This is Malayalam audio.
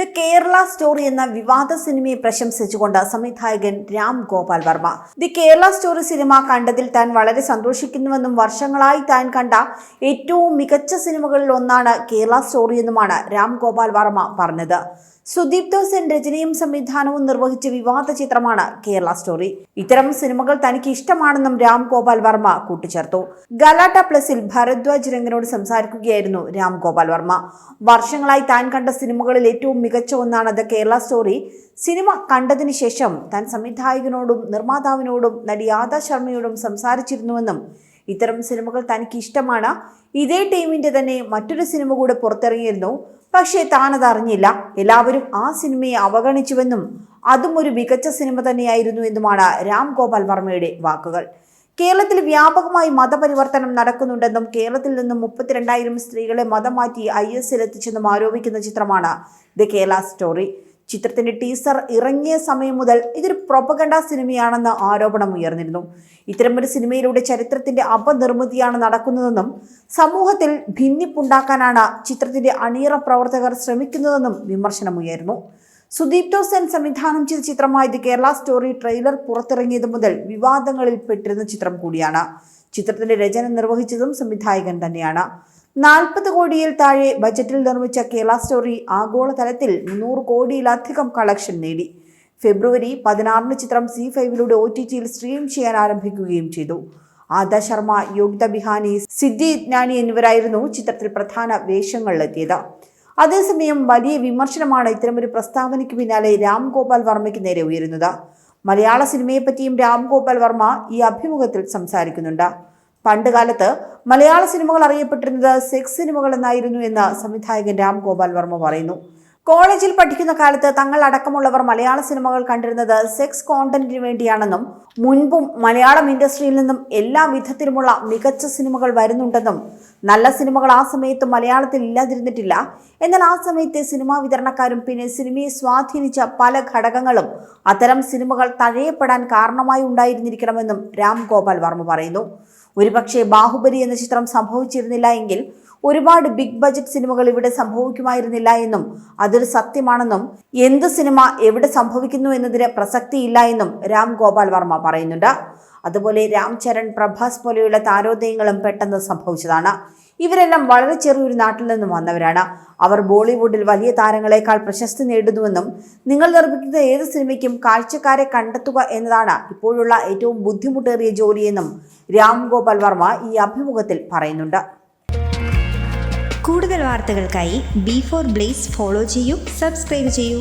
ദ കേരള സ്റ്റോറി എന്ന വിവാദ സിനിമയെ പ്രശംസിച്ചുകൊണ്ട് സംവിധായകൻ Ram Gopal Varma. The Kerala story cinema കണ്ടതിൽ താൻ വളരെ സന്തോഷിക്കുന്നുവെന്നും വർഷങ്ങളായി താൻ കണ്ട ഏറ്റവും മികച്ച സിനിമകളിൽ ഒന്നാണ് കേരള സ്റ്റോറി എന്നുമാണ് രാം ഗോപാൽ വർമ്മ പറഞ്ഞത്. സുദീപ് ദോസൻ രചനയും സംവിധാനവും നിർവഹിച്ച വിവാദ ചിത്രമാണ് കേരള സ്റ്റോറി. ഇത്തരം സിനിമകൾ തനിക്ക് ഇഷ്ടമാണെന്നും രാം ഗോപാൽ വർമ്മ കൂട്ടിച്ചേർത്തു. ഗലാട്ട പ്ലസിൽ ഭരദ്വാജ് രംഗനോട് സംസാരിക്കുകയായിരുന്നു രാം ഗോപാൽ വർമ്മ. വർഷങ്ങളായി താൻ കണ്ട സിനിമകളിൽ ഏറ്റവും മികച്ച ഒന്നാണ് ദ കേരള സ്റ്റോറി. സിനിമ കണ്ടതിന് ശേഷം താൻ സംവിധായകനോടും നിർമ്മാതാവിനോടും നടി ആദാ ശർമ്മയോടും സംസാരിച്ചിരുന്നുവെന്നും ഇത്തരം സിനിമകൾ തനിക്ക് ഇഷ്ടമാണ്. ഇതേ ടീമിന്റെ തന്നെ മറ്റൊരു സിനിമ കൂടെ പുറത്തിറങ്ങിയിരുന്നു. പക്ഷേ താനത് അറിഞ്ഞില്ല എല്ലാവരും ആ സിനിമയെ അവഗണിച്ചുവെന്നും അതും ഒരു മികച്ച സിനിമ തന്നെയായിരുന്നു എന്നുമാണ് രാം ഗോപാൽ വർമ്മയുടെ വാക്കുകൾ. കേരളത്തിൽ വ്യാപകമായി മതപരിവർത്തനം നടക്കുന്നുണ്ടെന്നും കേരളത്തിൽ നിന്നും മുപ്പത്തിരണ്ടായിരം സ്ത്രീകളെ മതം മാറ്റി ഐ എസിൽ എത്തിച്ചെന്നും ആരോപിക്കുന്ന ചിത്രമാണ് ദ കേരള സ്റ്റോറി. ചിത്രത്തിന്റെ ടീസർ ഇറങ്ങിയ സമയം മുതൽ ഇതൊരു പ്രൊപ്പഗണ്ട സിനിമയാണെന്ന് ആരോപണം ഉയർന്നിരുന്നു. ഇത്തരമൊരു സിനിമയിലൂടെ ചരിത്രത്തിന്റെ അപനിർമ്മിതിയാണ് നടക്കുന്നതെന്നും സമൂഹത്തിൽ ഭിന്നിപ്പുണ്ടാക്കാനാണ് ചിത്രത്തിന്റെ അണിയറ പ്രവർത്തകർ ശ്രമിക്കുന്നതെന്നും വിമർശനമുയർന്നു സുദീപ് ടോസൻ സംവിധാനം ചെയ്ത ചിത്രമായ ദി കേരള സ്റ്റോറി ട്രെയിലർ പുറത്തിറങ്ങിയത് മുതൽ വിവാദങ്ങളിൽ പെട്ടിരുന്ന ചിത്രം കൂടിയാണ്. ചിത്രത്തിന്റെ രചന നിർവഹിച്ചതും സംവിധായകൻ തന്നെയാണ്. നാൽപ്പത് കോടിയിൽ താഴെ ബജറ്റിൽ നിർമ്മിച്ച കേരള സ്റ്റോറി ആഗോളതലത്തിൽ മുന്നൂറ് കോടിയിലധികം കളക്ഷൻ നേടി. ഫെബ്രുവരി പതിനാറിന് ചിത്രം സി ഫൈവിലൂടെ ഒ ടി ടിയിൽ സ്ട്രീം ചെയ്യാൻ ആരംഭിക്കുകയും ചെയ്തു. ആദ ശർമ്മ യോഗ്യത ബിഹാനി സിദ്ധി ഇജ്ഞാനി എന്നിവരായിരുന്നു ചിത്രത്തിൽ പ്രധാന വേഷങ്ങളിലെത്തിയത്. അതേസമയം വലിയ വിമർശനമാണ് ഇത്തരമൊരു പ്രസ്താവനയ്ക്ക് പിന്നാലെ രാം ഗോപാൽ വർമ്മയ്ക്ക് നേരെ ഉയരുന്നത്. മലയാള സിനിമയെപ്പറ്റിയും രാം ഗോപാൽ വർമ്മ ഈ അഭിമുഖത്തിൽ സംസാരിക്കുന്നുണ്ട്. പണ്ടുകാലത്ത് മലയാള സിനിമകൾ അറിയപ്പെട്ടിരുന്നത് സെക്സ് സിനിമകൾ എന്നായിരുന്നു എന്ന് സംവിധായകൻ രാം ഗോപാൽ വർമ്മ പറയുന്നു. കോളേജിൽ പഠിക്കുന്ന കാലത്ത് തങ്ങൾ അടക്കമുള്ളവർ മലയാള സിനിമകൾ കണ്ടിരുന്നത് സെക്സ് കോണ്ടന്റിന് വേണ്ടിയാണെന്നും മുൻപും മലയാളം ഇൻഡസ്ട്രിയിൽ നിന്നും എല്ലാ വിധത്തിലുമുള്ള മികച്ച സിനിമകൾ വരുന്നുണ്ടെന്നും നല്ല സിനിമകൾ ആ സമയത്ത് മലയാളത്തിൽ ഇല്ലാതിരുന്നിട്ടില്ല. എന്നാൽ ആ സമയത്തെ സിനിമാ വിതരണക്കാരും പിന്നെ സിനിമയെ സ്വാധീനിച്ച പല ഘടകങ്ങളും അത്തരം സിനിമകൾ തഴയപ്പെടാൻ കാരണമായി ഉണ്ടായിരുന്നിരിക്കണമെന്നും രാം ഗോപാൽ വർമ്മ പറയുന്നു. ഒരുപക്ഷെ ബാഹുബലി എന്ന ചിത്രം സംഭവിച്ചിരുന്നില്ല എങ്കിൽ ഒരുപാട് ബിഗ് ബജറ്റ് സിനിമകൾ ഇവിടെ സംഭവിക്കുമായിരുന്നില്ല എന്നും അതൊരു സത്യമാണെന്നും എന്ത് സിനിമ എവിടെ സംഭവിക്കുന്നു എന്നതിന് പ്രസക്തിയില്ല എന്നും രാം ഗോപാൽ വർമ്മ പറയുന്നുണ്ട്. അതുപോലെ രാം ചരൺ പ്രഭാസ് പോലെയുള്ള താരോദയങ്ങളും പെട്ടെന്ന് സംഭവിച്ചതാണ്. ഇവരെല്ലാം വളരെ ചെറിയൊരു നാട്ടിൽ നിന്നും വന്നവരാണ്. അവർ ബോളിവുഡിൽ വലിയ താരങ്ങളെക്കാൾ പ്രശസ്തി നേടുന്നുവെന്നും നിങ്ങൾ നിർമ്മിക്കുന്ന ഏത് സിനിമയ്ക്കും കാഴ്ചക്കാരെ കണ്ടെത്തുക എന്നതാണ് ഇപ്പോഴുള്ള ഏറ്റവും ബുദ്ധിമുട്ടേറിയ ജോലിയെന്നും രാം ഗോപാൽ വർമ്മ ഈ അഭിമുഖത്തിൽ പറയുന്നുണ്ട്. കൂടുതൽ വാർത്തകൾക്കായി ബി ഫോർ ബ്ലേസ് ഫോളോ ചെയ്യൂ സബ്സ്ക്രൈബ് ചെയ്യൂ.